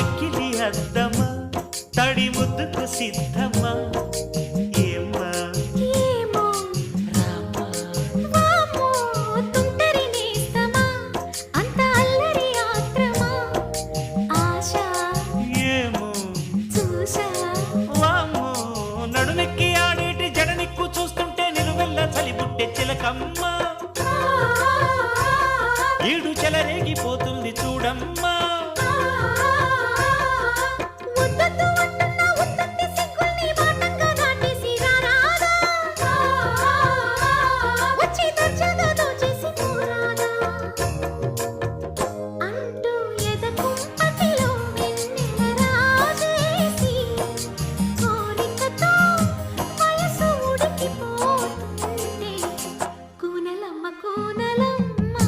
చెక్కిలి అద్దమా? తడి ముద్దుకు సిద్ధమా? ఏమ్మా? ఆడేటి చూస్తుంటే చెలరేగిపోతుంది చూడమ్మా. కోనలమ్మా.